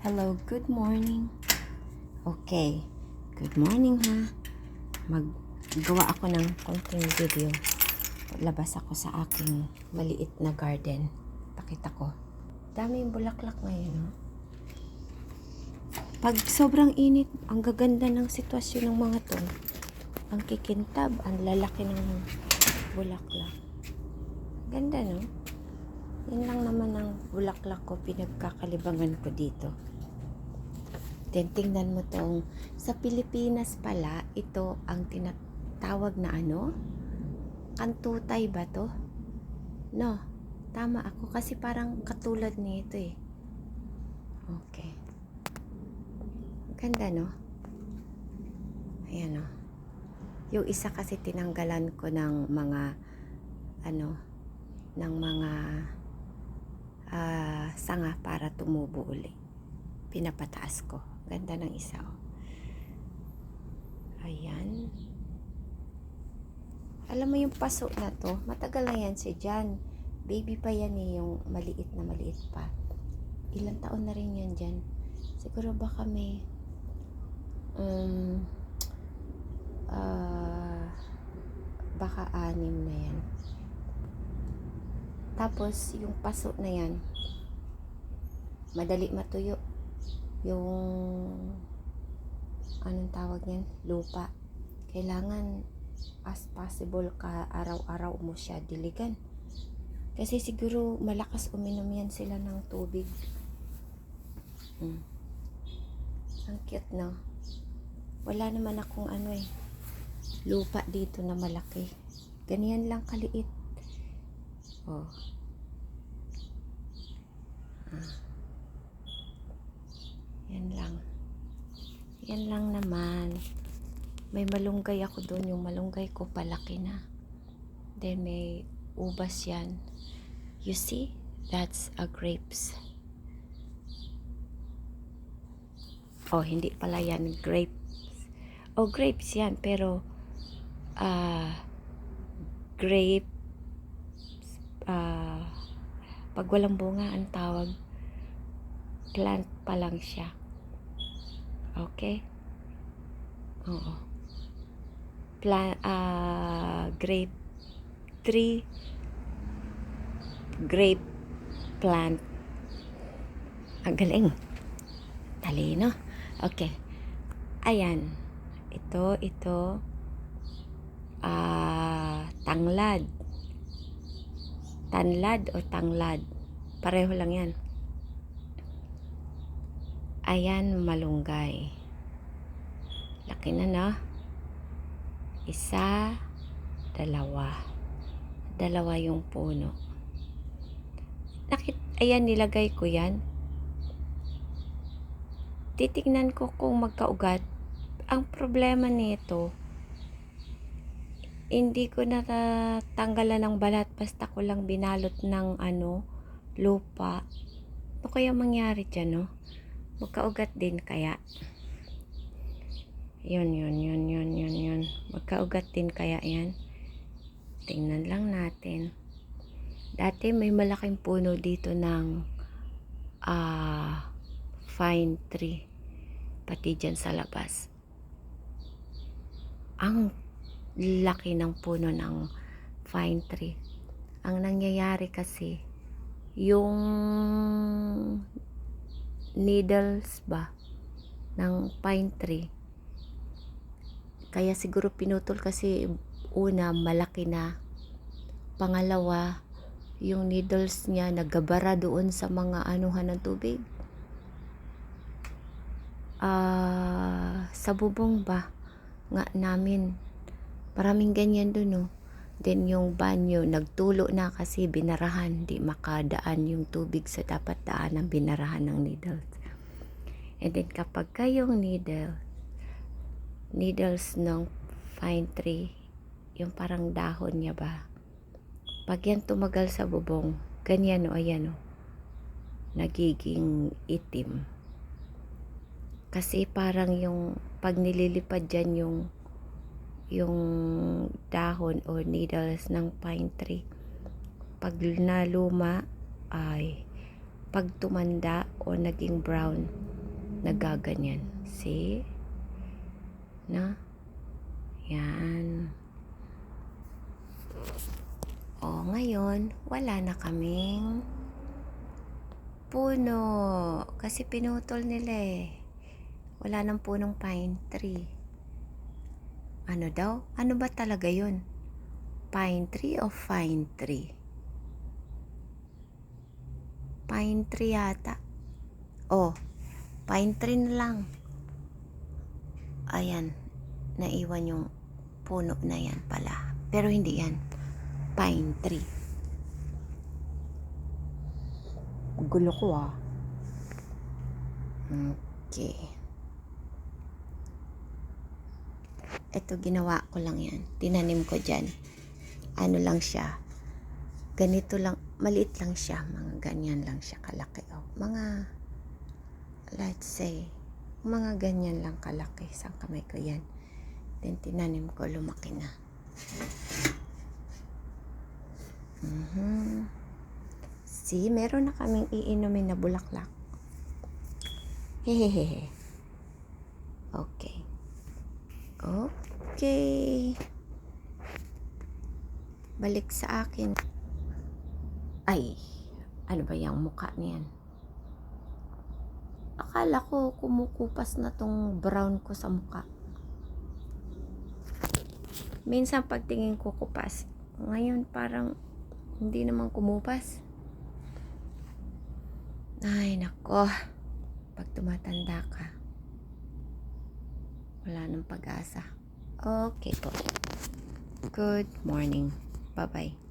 Hello, good morning. Okay, good morning ha. Maggawa ako ng konting video. Labas ako sa aking maliit na garden. Pakita ko. Daming bulaklak ngayon, no? Pag sobrang init, ang gaganda ng sitwasyon ng mga to. Ang kikintab, ang lalaki ng bulaklak. Ganda, no? Yan lang naman ang bulaklak ko, pinagkakalibangan ko dito. Then, tingnan mo tong, sa Pilipinas pala, ito ang tinatawag na ano? Kantutay ba to? No, tama ako kasi parang katulad nito eh. Okay. Ganda, no? Ayan, no? Yung isa kasi tinanggalan ko ng mga, ano, ng mga ah, sanga para tumubo uli. Pinapataas ko. Ganda ng isa, oh. Ayan. Alam mo yung paso na to, matagal na yan si Jan. Baby pa yan eh, yung maliit na maliit pa. Ilang taon na rin yan dyan. Siguro baka may um, ah, baka anim na yan. Tapos, yung paso na yan, madali matuyo. Yung, anong tawag yan? Lupa. Kailangan, as possible ka, araw-araw mo siya diligan. Kasi siguro, malakas uminom yan sila ng tubig. Hmm. Ang cute, no? Wala naman akong ano eh, lupa dito na malaki. Ganyan lang kaliit. Oh. Ah. Yan lang. Yan lang naman. May malunggay ako doon. Yung malunggay ko palaki na. Then may ubas yan. You see? That's a grapes. Oh, hindi pala yan grapes. Oh, grapes yan. Pero, ah, grape, ah, pag walang bunga, ang tawag, plant pa lang siya. Okay? Oo. Plant, ah, grape, tree, grape plant. Ang galing. Talino. Okay. Ayan. Ito, ito, ah, tanglad. Tanlad o tanglad. Pareho lang yan. Ayan, malunggay. Laki na, no? Isa, dalawa. Dalawa yung puno. Nakit, ayan, nilagay ko yan. Titignan ko kung magkaugat. Ang problema nito, hindi ko natatanggalan ng balat basta ko lang binalot ng ano, lupa. Ano kaya mangyari dyan, no? Magkaugat din kaya. Yun, yun, yun, yun, yun, yun. Magkaugat din kaya yan. Tingnan lang natin. Dati may malaking puno dito ng ah fine tree. Pati dyan sa labas. Ang laki ng puno ng fine tree. Ang nangyayari kasi, yung needles ba ng pine tree, kaya siguro pinutol kasi una, malaki na. Pangalawa, yung needles niya nagabara doon sa mga anuhan ng tubig. Ah, sa bubong ba nga namin Maraming ganyan doon, no. Then yung banyo, nagtulo na kasi binarahan. Di makadaan yung tubig sa dapat daan ng binarahan ng needles. And then kapag kayong needle, needles ng fine tree, yung parang dahon niya ba, pag yan tumagal sa bubong, ganyan o, ayan o, nagiging itim. Kasi parang yung, pag nililipad dyan yung yung dahon or needles ng pine tree. Pag naluma ay pag tumanda o naging brown, nagaganyan. See? Na? Yan. O, ngayon, wala na kaming puno. Kasi pinutol nila eh. Wala nang punong pine tree. Ano daw? Ano ba talaga yun? Pine tree o fine tree? Pine tree yata. Oh, pine tree na lang. Ayan, naiwan yung puno na yan pala. Pero hindi yan. Pine tree. Gulo ko ah. Okay. Ito ginawa ko lang yan. Tinanim ko dyan. Ano lang siya. Ganito lang. Maliit lang siya. Mga ganyan lang siya kalaki. Oh. Mga, let's say, mga ganyan lang kalaki. Sa kamay ko yan. Then tinanim ko. Lumaki na. Mhm. See, meron na kaming iinumin na bulaklak. Hehehehe. Okay. Okay. Balik sa akin. Ay, ano ba yung mukha niyan? Akala ko kumukupas na tong brown ko sa mukha. Minsan pagtingin ko kupas. Ngayon parang hindi naman kumupas. Ay, nako. Pag tumatanda ka, wala nang pag-asa. Okay po. Good morning. Bye-bye.